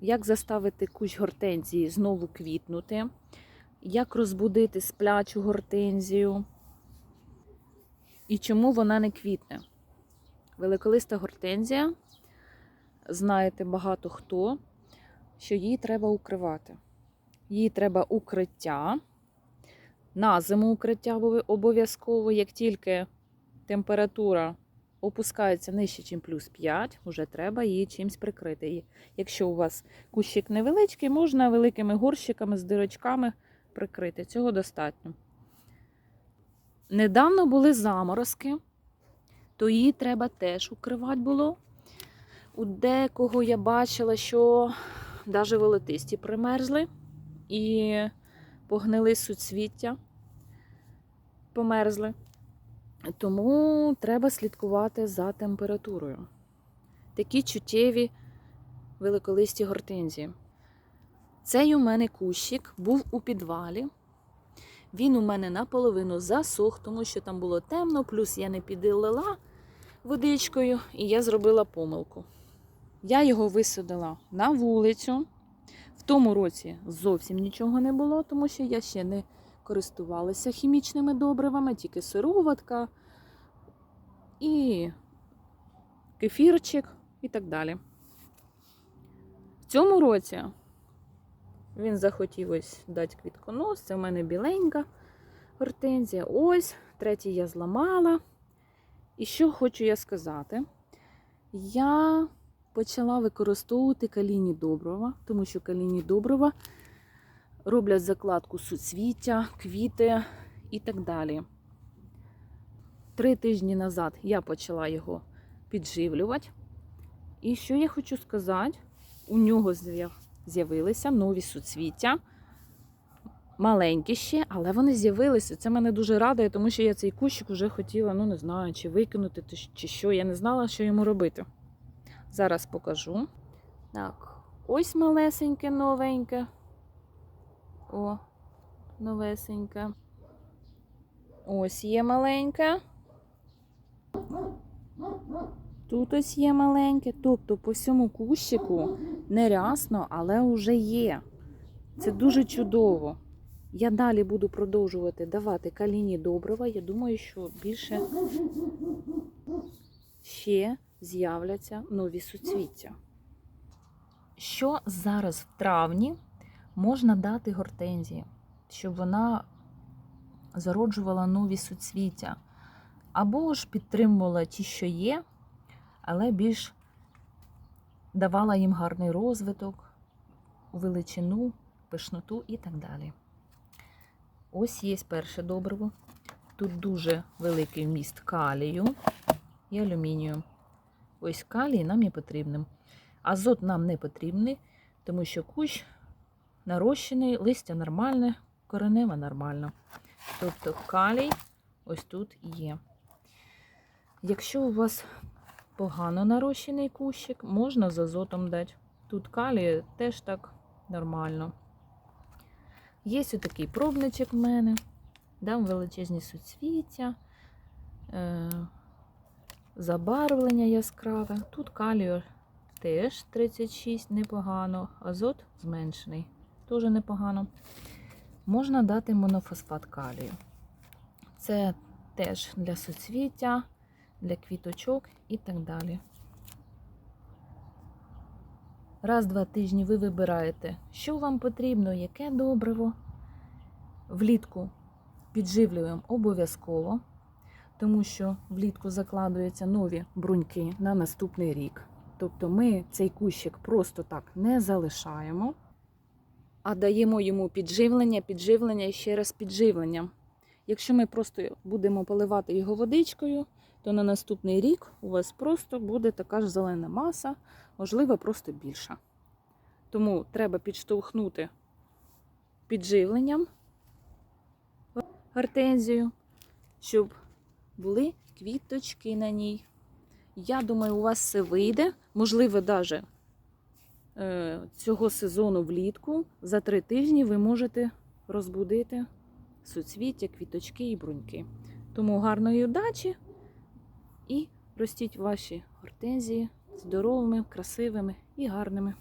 як заставити кущ гортензії знову квітнути, як розбудити сплячу гортензію і чому вона не квітне. Великолиста гортензія, знаєте багато хто, що її треба укривати. Їй треба укриття, на зиму укриття обов'язково, як тільки температура опускається нижче, ніж плюс 5, вже треба її чимось прикрити. І Якщо у вас кущик невеличкий, можна великими горщиками з дирочками прикрити. Цього достатньо. Недавно були заморозки, то її треба теж укривати було. У декого я бачила, що навіть волотисті примерзли і погнили суцвіття, померзли. Тому треба слідкувати за температурою. Такі чуттєві великолисті гортензії. Цей у мене кущик був у підвалі. Він у мене наполовину засох, тому що там було темно, плюс я не підлила водичкою, і я зробила помилку. Я його висадила на вулицю. В тому році зовсім нічого не було, тому що я ще не користувалася хімічними добривами, тільки сироватка і кефірчик і так далі. В цьому році він захотів ось дати квітконос. Це в мене біленька гортензія. Ось, третій я зламала. І що хочу я сказати? Я почала використовувати калійні добрива, тому що калійні добрива роблять закладку суцвіття, квіти і так далі. Три тижні назад я почала його підживлювати. І що я хочу сказати? У нього з'явилися нові суцвіття. Маленькі ще, але вони з'явилися. Це мене дуже радує, тому що я цей кущик вже хотіла, ну не знаю, чи викинути, чи- що. Я не знала, що йому робити. Зараз покажу. Так, ось малесеньке, новеньке. О, новесеньке. Ось є маленьке. Тут ось є маленьке. Тобто по всьому кущику не рясно, але вже є. Це дуже чудово. Я далі буду продовжувати давати каліні добрива. Я думаю, що більше ще з'являться нові суцвіття. Що зараз в травні можна дати гортензії, щоб вона зароджувала нові суцвіття, або ж підтримувала ті, що є, але більш давала їм гарний розвиток, величину, пишноту і так далі. Ось є перше добриво. Тут дуже великий вміст калію і алюмінію. Ось калій нам не потрібен. Азот нам не потрібний, тому що кущ нарощений, листя нормальне, коренева нормальна. Тобто калій ось тут є. Якщо у вас погано нарощений кущик, можна з азотом дати. Тут калій теж так нормально. Є ось такий пробничок в мене. Дам величезні суцвіття, е, забарвлення яскраве. Тут калію теж 36 непогано, азот зменшений, теж непогано. Можна дати монофосфат калію. Це теж для суцвіття, для квіточок і так далі. Раз-два тижні ви вибираєте, що вам потрібно, яке добриво. Влітку підживлюємо обов'язково, тому що влітку закладуються нові бруньки на наступний рік. Тобто ми цей кущик просто так не залишаємо, а даємо йому підживлення, підживлення і ще раз підживлення. Якщо ми просто будемо поливати його водичкою, то на наступний рік у вас просто буде така ж зелена маса, можливо, просто більша. Тому треба підштовхнути підживленням гортензію, щоб були квіточки на ній. Я думаю, у вас все вийде. Можливо, навіть цього сезону влітку за три тижні ви можете розбудити суцвіття, квіточки і бруньки. Тому гарної удачі і ростіть ваші гортензії здоровими, красивими і гарними.